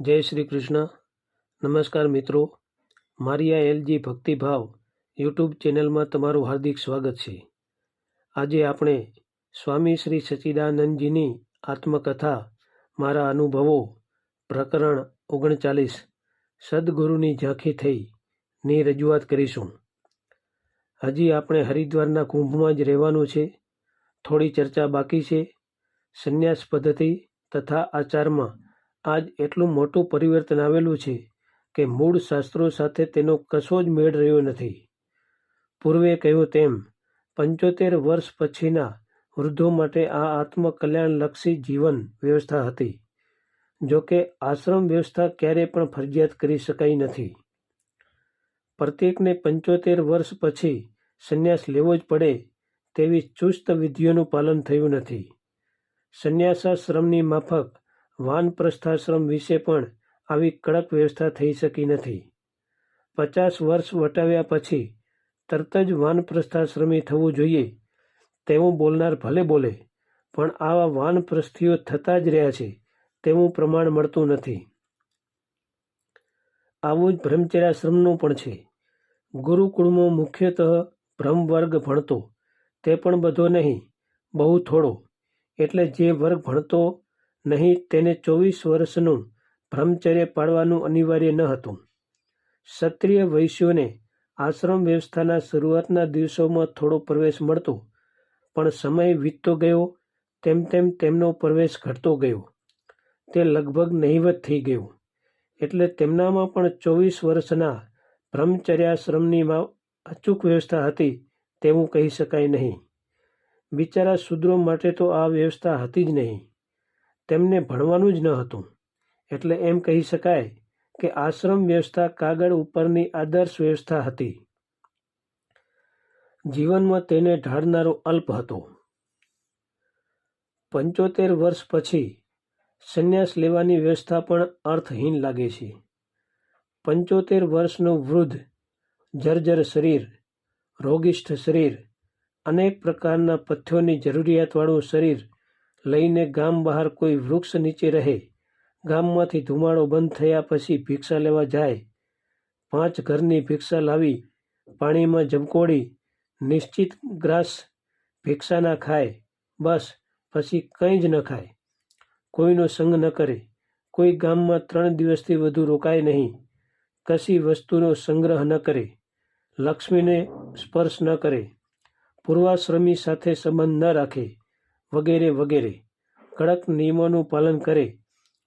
જય શ્રી કૃષ્ણ. નમસ્કાર મિત્રો. મારી આ એલજી ભક્તિભાવ યુટ્યુબ ચેનલમાં તમારું હાર્દિક સ્વાગત છે. આજે આપણે સ્વામી શ્રી સચ્ચિદાનંદજીની આત્મકથા, મારા અનુભવો, પ્રકરણ ઓગણચાલીસ, સદગુરુની ઝાંખી થઈ ની રજૂઆત કરીશું. હજી આપણે હરિદ્વારના કુંભમાં જ રહેવાનું છે. થોડી ચર્ચા બાકી છે. સંન્યાસ પદ્ધતિ તથા આચારમાં આજ એટલું મોટું પરિવર્તન આવેલું છે કે મૂળ શાસ્ત્રો સાથે તેનો કશો જ મેળ રહ્યો નથી. પૂર્વે કહ્યું તેમ, પંચોતેર વર્ષ પછીના વૃદ્ધો માટે આ આત્મકલ્યાણલક્ષી જીવન વ્યવસ્થા હતી જોકે આશ્રમ વ્યવસ્થા ક્યારેય પણ ફરજિયાત કરી શકાઈ નથી. પ્રત્યેકને પંચોતેર વર્ષ પછી સંન્યાસ લેવો જ પડે તેવી ચુસ્ત વિધિઓનું પાલન થયું નથી. સંન્યાસાશ્રમની માફક વાનપ્રસ્થાશ્રમ વિશે પણ આવી કડક વ્યવસ્થા થઈ શકી નથી. પચાસ વર્ષ વટાવ્યા પછી તરત જ વાનપ્રસ્થાશ્રમી થવું જોઈએ, તેવું બોલનાર ભલે બોલે, પણ આવા વાનપ્રસ્થીઓ થતા જ રહ્યા છે, તેવું પ્રમાણ મળતું નથી. આવું જ બ્રહ્મચર્યાશ્રમનું પણ છે. ગુરુકુળમાં મુખ્યતઃ બ્રહ્મવર્ગ ભણતો, તે પણ બધો નહીં, બહુ થોડો, એટલે જે વર્ગ ભણતો નહીં, તેને ચોવીસ વર્ષનું બ્રહ્મચર્ય પાળવાનું અનિવાર્ય ન હતું. ક્ષત્રિય વૈશ્યોને આશ્રમ વ્યવસ્થાના શરૂઆતના દિવસોમાં થોડો પ્રવેશ મળતો, પણ સમય વીતતો ગયો, તેમ તેમ તેમનો પ્રવેશ ઘટતો ગયો. તે લગભગ નહિવત થઈ ગયો. એટલે તેમનામાં પણ ચોવીસ વર્ષના બ્રહ્મચર્યાશ્રમની અચૂક વ્યવસ્થા હતી તેવું કહી શકાય નહીં. બિચારા શુદ્રો માટે તો આ વ્યવસ્થા હતી જ નહીં. તેમને ભણવાનું જ ન હતું. એટલે એમ કહી શકાય કે આશ્રમ વ્યવસ્થા કાગળ ઉપરની આદર્શ વ્યવસ્થા હતી. જીવનમાં તેને ઢાળનારો અલ્પ હતો. પંચોતેર વર્ષ પછી સંન્યાસ લેવાની વ્યવસ્થા પણ અર્થહીન લાગે છે. પંચોતેર વર્ષનો વૃદ્ધ, જર્જર શરીર, રોગિષ્ઠ શરીર, અનેક પ્રકારના પથ્યોની જરૂરિયાતવાળું શરીર લઈને ગામ બહાર કોઈ વૃક્ષ નીચે રહે. ગામમાંથી ધુમાડો બંધ થયા પછી ભિક્ષા લેવા જાય. પાંચ ઘરની ભિક્ષા લાવી, પાણીમાં જમકોડી નિશ્ચિત ગ્રાસ ભિક્ષા ના ખાય. બસ, પછી કંઈ જ ન ખાય. કોઈનો સંગ ન કરે. કોઈ ગામમાં ત્રણ દિવસથી વધુ રોકાય નહીં. કશી વસ્તુનો સંગ્રહ ન કરે. લક્ષ્મીને સ્પર્શ ન કરે. પૂર્વાશ્રમી સાથે સંબંધ ન રાખે. વગેરે વગેરે. કડક નિયમોનું પાલન કરે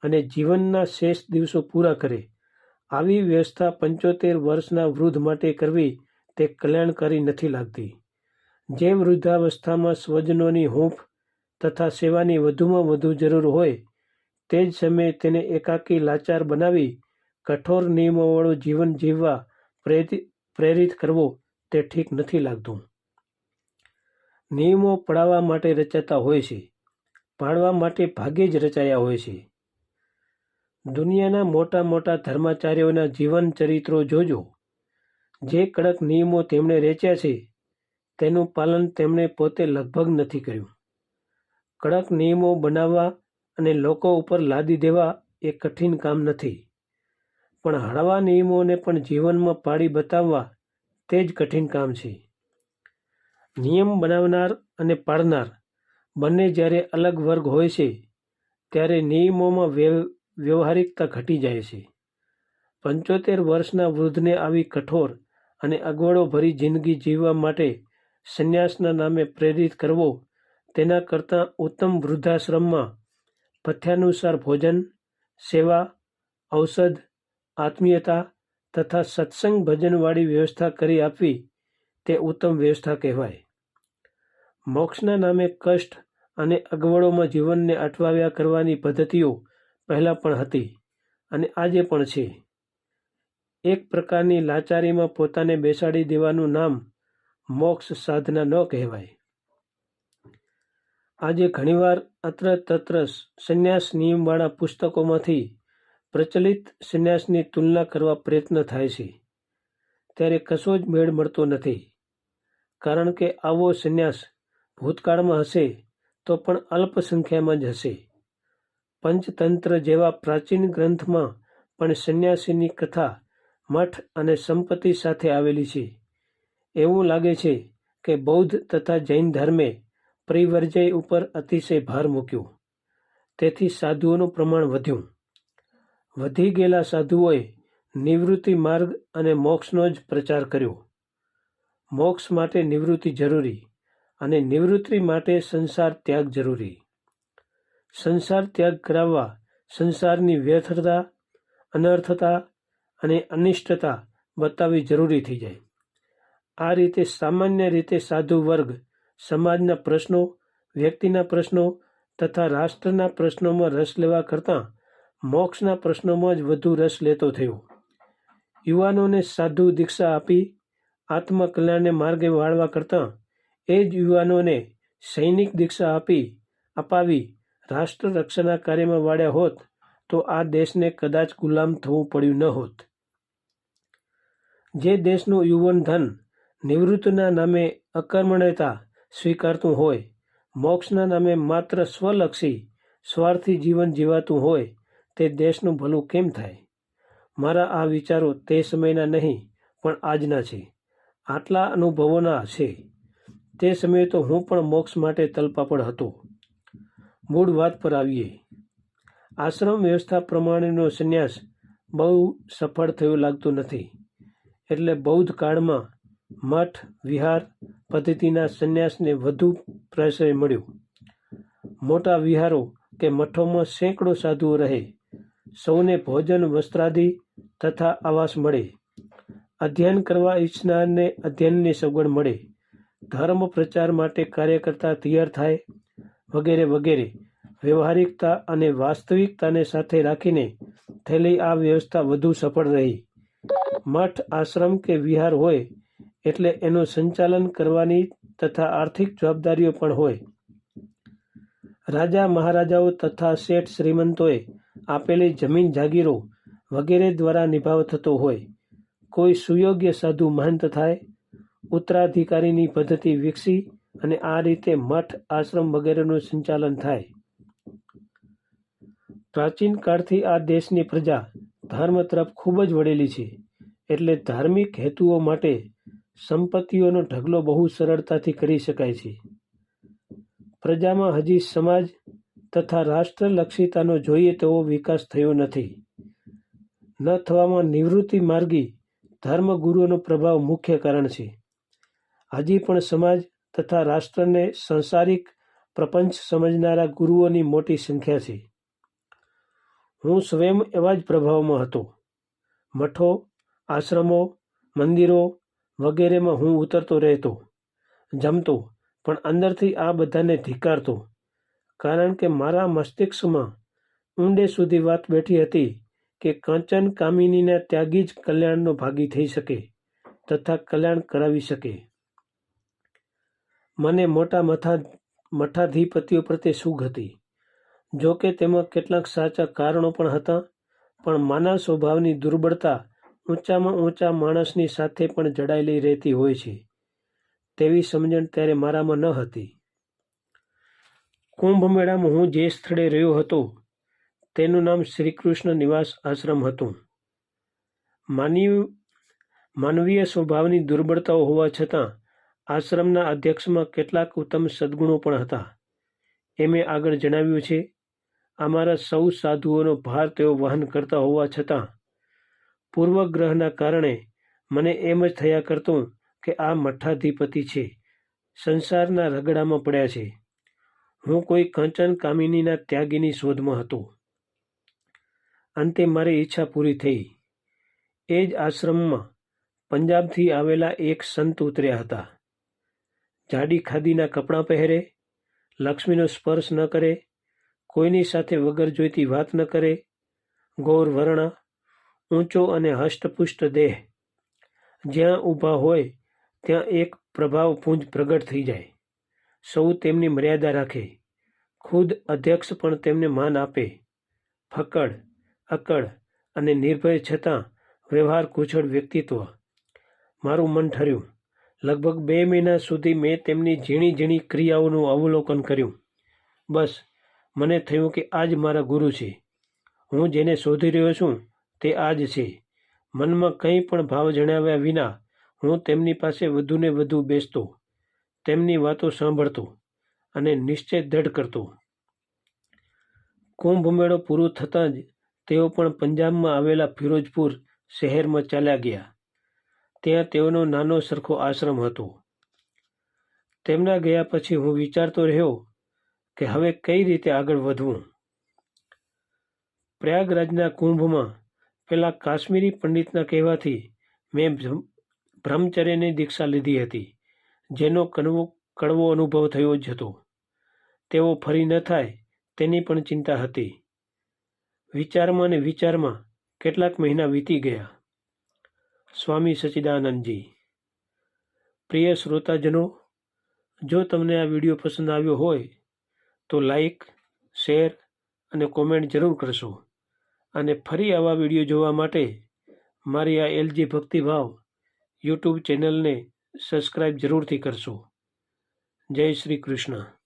અને જીવનના શેષ દિવસો પૂરા કરે. આવી વ્યવસ્થા પંચોતેર વર્ષના વૃદ્ધ માટે કરવી તે કલ્યાણકારી નથી લાગતી. જેમ વૃદ્ધાવસ્થામાં સ્વજનોની હૂંફ તથા સેવાની વધુમાં વધુ જરૂર હોય, તે જ સમયે તેને એકાકી લાચાર બનાવી કઠોર નિયમોવાળું જીવન જીવવા પ્રેરિત કરવો તે ઠીક નથી લાગતું. નિયમો પડાવવા માટે રચાતા હોય છે. પાળવા માટે ભાગ્યે જ રચાયા હોય છે. દુનિયાના મોટા મોટા ધર્માચાર્યોના જીવન ચરિત્રો જોજો. જે કડક નિયમો તેમણે રચ્યા છે, તેનું પાલન તેમણે પોતે લગભગ નથી કર્યું. કડક નિયમો બનાવવા અને લોકો ઉપર લાદી દેવા એ કઠિન કામ નથી. પણ હળવા નિયમોને પણ જીવનમાં પાડી બતાવવા તે જ કઠિન કામ છે. નિયમ બનાવનાર અને પાળનાર બંને જ્યારે અલગ વર્ગ હોય છે, ત્યારે નિયમોમાં વ્યવહારિકતા ઘટી જાય છે. પંચોતેર વર્ષના વૃદ્ધને આવી કઠોર અને અગવડો ભરી જિંદગી જીવવા માટે સંન્યાસના નામે પ્રેરિત કરવો, તેના કરતાં ઉત્તમ વૃદ્ધાશ્રમમાં પથ્યાનુસાર ભોજન, સેવા, ઔષધ, આત્મીયતા તથા સત્સંગ ભજનવાળી વ્યવસ્થા કરી આપવી તે ઉત્તમ વ્યવસ્થા કહેવાય. મોક્ષના નામે કષ્ટ અને અગવડોમાં જીવનને અટવાવ્યા કરવાની પદ્ધતિઓ પહેલાં પણ હતી અને આજે પણ છે. એક પ્રકારની લાચારીમાં પોતાને બેસાડી દેવાનું નામ મોક્ષ સાધના ન કહેવાય. આજે ઘણીવાર અત્ર તત્ર સંન્યાસ નિયમવાળા પુસ્તકોમાંથી પ્રચલિત સંન્યાસની તુલના કરવા પ્રયત્ન થાય છે. ત્યારે કશો જ મેળ મળતો નથી. કારણ કે આવો સંન્યાસ ભૂતકાળમાં હશે તો પણ અલ્પ સંખ્યામાં જ હશે. પંચતંત્ર જેવા પ્રાચીન ગ્રંથમાં પણ સંન્યાસીની કથા મઠ અને સંપત્તિ સાથે આવેલી છે. એવું લાગે છે કે બૌદ્ધ તથા જૈન ધર્મે પરિવર્જય ઉપર અતિશય ભાર મૂક્યો. તેથી સાધુઓનું પ્રમાણ વધ્યું. વધી ગયેલા સાધુઓએ નિવૃત્તિ માર્ગ અને મોક્ષનો જ પ્રચાર કર્યો. મોક્ષ માટે નિવૃત્તિ જરૂરી. અને નિવૃત્તિ માટે સંસાર ત્યાગ જરૂરી. સંસાર ત્યાગ કરાવવા, સંસારની વ્યર્થતા, અનર્થતા અને અનિષ્ટતા બતાવવી જરૂરી થઈ જાય. આ રીતે સામાન્ય રીતે સાધુ વર્ગ સમાજના પ્રશ્નો, વ્યક્તિના પ્રશ્નો તથા રાષ્ટ્રના પ્રશ્નોમાં રસ લેવા કરતાં મોક્ષના પ્રશ્નોમાં જ વધુ રસ લેતો થયો. યુવાનોને સાધુ દીક્ષા આપી આત્મકલ્યાણને માર્ગે વાળવા કરતાં એ જ યુવાનોને સૈનિક દીક્ષા આપી, અપાવી, રાષ્ટ્ર રક્ષાના કાર્યમાં વાળ્યા હોત, તો આ દેશને કદાચ ગુલામ થવું પડ્યું ન હોત. જે દેશનું યુવન ધન નિવૃત્તના નામે અકર્મણ્યતા સ્વીકારતું હોય, મોક્ષના નામે માત્ર સ્વલક્ષી સ્વાર્થી જીવન જીવાતું હોય, તે દેશનું ભલું કેમ થાય? મારા આ વિચારો તે સમયના નહીં, પણ આજના છે. આટલા અનુભવોના છે. તે સમયે તો હું પણ મોક્ષ માટે તલપાપડ હતો. મૂળ વાત પર આવીએ. આશ્રમ વ્યવસ્થા પ્રમાણેનો સંન્યાસ બહુ સફળ થયો લાગતો નથી. એટલે બૌદ્ધ કાળમાં મઠ, વિહાર પદ્ધતિના સંન્યાસને વધુ પ્રશ્રય મળ્યો. મોટા વિહારો કે મઠોમાં સેંકડો સાધુઓ રહે. સૌને ભોજન, વસ્ત્રાદિ તથા આવાસ મળે. અધ્યયન કરવા ઈચ્છનારને અધ્યયનની સગવડ મળે. ધર્મ પ્રચાર માટે કાર્ય કરતા તૈયાર થાય, વગેરે વગેરે. વ્યવહારિકતા અને વાસ્તવિકતાને સાથે રાખીને થયેલી આ વ્યવસ્થા વધુ સફળ રહી. મઠ આશ્રમ કે વિહાર હોય, એટલે એનું સંચાલન કરવાની તથા આર્થિક જવાબદારીઓ પણ હોય. રાજા મહારાજાઓ તથા શેઠ શ્રીમંતોએ આપેલી જમીન જાગીરો વગેરે દ્વારા નિભાવ થતો હોય. કોઈ સુયોગ્ય સાધુ મહંત થાય ઉત્તરાધિકારીની પદ્ધતિ વિકસી અને આ રીતે મઠ, આશ્રમ વગેરેનું સંચાલન થાય. પ્રાચીન કાળથી આ દેશની પ્રજા ધર્મ તરફ ખૂબ જ વળેલી છે, એટલે ધાર્મિક હેતુઓ માટે સંપત્તિઓનો ઢગલો બહુ સરળતાથી કરી શકાય છે. પ્રજામાં હજી સમાજ તથા રાષ્ટ્રલક્ષિતાનો જોઈએ તેવો વિકાસ થયો નથી. ન થવામાં નિવૃત્તિ માર્ગી ધર્મગુરુઓનો પ્રભાવ મુખ્ય કારણ છે. હજી પણ સમાજ તથા રાષ્ટ્રને સંસારિક પ્રપંચ સમજનારા ગુરુઓની મોટી સંખ્યા છે. હું સ્વયં એવા જ પ્રભાવમાં હતો. મઠો, આશ્રમો, મંદિરો વગેરેમાં હું ઉતરતો રહેતો, જમતો, પણ અંદરથી આ બધાને ધિકારતો કારણ કે મારા મસ્તિષ્કમાં ઊંડે સુધી વાત બેઠી હતી કે કંચન કામિનીના ત્યાગી જ કલ્યાણનો ભાગી થઈ શકે તથા કલ્યાણ કરાવી શકે. મને મોટા મથા, મઠાધિપતિઓ પ્રત્યે સુખ હતી. જો કે તેમાં કેટલાક સાચા કારણો પણ હતા, પણ માનવ સ્વભાવની દુર્બળતા ઊંચામાં ઊંચા માણસની સાથે પણ જડાયેલી રહેતી હોય છે. તેવી સમજણ ત્યારે મારામાં ન હતી. કુંભ મેળામાં હું જે સ્થળે રહ્યો હતો, તેનું નામ શ્રીકૃષ્ણ નિવાસ આશ્રમ હતું. માનવ, માનવીય સ્વભાવની દુર્બળતાઓ હોવા છતાં આશ્રમના અધ્યક્ષમાં કેટલાક ઉત્તમ સદ્ગુણો પણ હતા. એ મેં આગળ જણાવ્યું છે, અમારા સૌ સાધુઓનો ભાર તેઓ વહન કરતા હોવા છતાં, પૂર્વગ્રહના કારણે મને એમ જ થયા કરતું કે આ મઠાધિપતિ છે, સંસારના રગડામાં પડ્યા છે. હું કોઈ કંચન કામિનીના ત્યાગીની શોધમાં હતો. અંતે મારી ઈચ્છા પૂરી થઈ. એ જ આશ્રમમાં પંજાબથી આવેલા એક સંત ઉતર્યા હતા. જાડી ખાદીના કપડાં પહેરે, લક્ષ્મીનો સ્પર્શ ન કરે, કોઈની સાથે વગર જોઈતી વાત ન કરે, ગૌર વર્ણ, ઊંચો અને હષ્ટપુષ્ટ દેહ. જ્યાં ઊભા હોય, ત્યાં એક પ્રભાવ પુંજ પ્રગટ થઈ જાય. સૌ તેમની મર્યાદા રાખે. ખુદ અધ્યક્ષ પણ તેમને માન આપે. ફકડ અકડ અને નિર્ભય છતાં વ્યવહાર કુશળ વ્યક્તિત્વ. મારું મન ઠર્યું. લગભગ બે મહિના સુધી મેં તેમની ઝીણી ઝીણી ક્રિયાઓનું અવલોકન કર્યું. બસ, મને થયું કે આ જ મારા ગુરુ છે. હું જેને શોધી રહ્યો છું, તે આ જ છે. મનમાં કંઈ પણ ભાવ જણાવ્યા વિના હું તેમની પાસે વધુને વધુ બેસતો, તેમની વાતો સાંભળતો અને નિશ્ચય દઢ કરતો. કુંભ મેળો પૂરો થતાં જ તેઓ પણ પંજાબમાં આવેલા ફિરોજપુર શહેરમાં ચાલ્યા ગયા. ત્યાં તેઓનો નાનો સરખો આશ્રમ હતો. તેમના ગયા પછી હું વિચારતો રહ્યો કે હવે કઈ રીતે આગળ વધવું. પ્રયાગરાજના કુંભમાં પેલા કાશ્મીરી પંડિતના કહેવાથી મેં બ્રહ્મચર્યની દીક્ષા લીધી હતી, જેનો કડવો કડવો અનુભવ થયો જ હતો. તેઓ ફરી ન થાય તેની પણ ચિંતા હતી. વિચારમાં ને વિચારમાં કેટલાક મહિના વીતી ગયા. સ્વામી સચ્ચિદાનંદજી પ્રિય શ્રોતાજનો, જો તમને આ વીડિયો પસંદ આવ્યો હોય, તો લાઈક, શેર અને કોમેન્ટ જરૂર કરશો. અને ફરી આવા વીડિયો જોવા માટે મારી આ એલજી ભક્તિભાવ યુટ્યુબ ચેનલને સબસ્ક્રાઈબ જરૂરથી કરશો. જય શ્રી કૃષ્ણ.